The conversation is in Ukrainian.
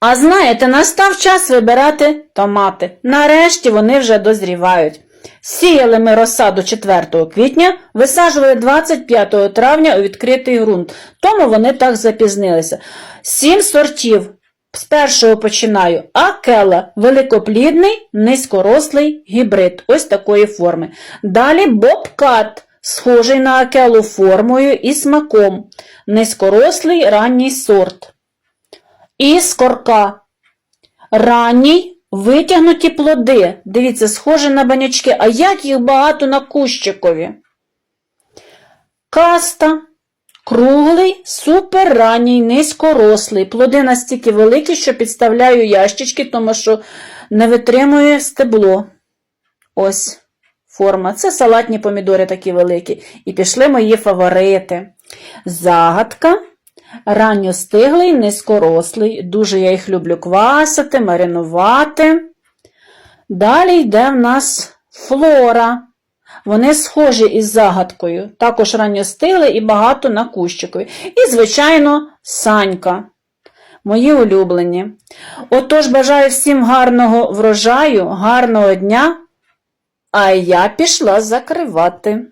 А знаєте, настав час вибирати томати. Нарешті вони вже дозрівають. Сіяли ми розсаду 4 квітня, висаджували 25 травня у відкритий ґрунт, тому вони так запізнилися. Сім сортів. З першого починаю. Акела великоплідний, низькорослий гібрид, ось такої форми. Далі бобкат, схожий на акелу формою і смаком, низькорослий ранній сорт. Іскорка. Ранній витягнуті плоди. Дивіться, схоже на банячки, а як їх багато на кущикові. Каста. Круглий, суперранній, низькорослий. Плоди настільки великі, що підставляю ящички, тому що не витримує стебло. Ось форма. Це салатні помідори такі великі. І пішли мої фаворити. Загадка. Ранньостиглий, низькорослий. Дуже я їх люблю квасити, маринувати. Далі йде в нас флора. Вони схожі із загадкою, також ранньостиглий і багато на кущикові. І, звичайно, санька. Мої улюблені. Отож, бажаю всім гарного врожаю, гарного дня, а я пішла закривати.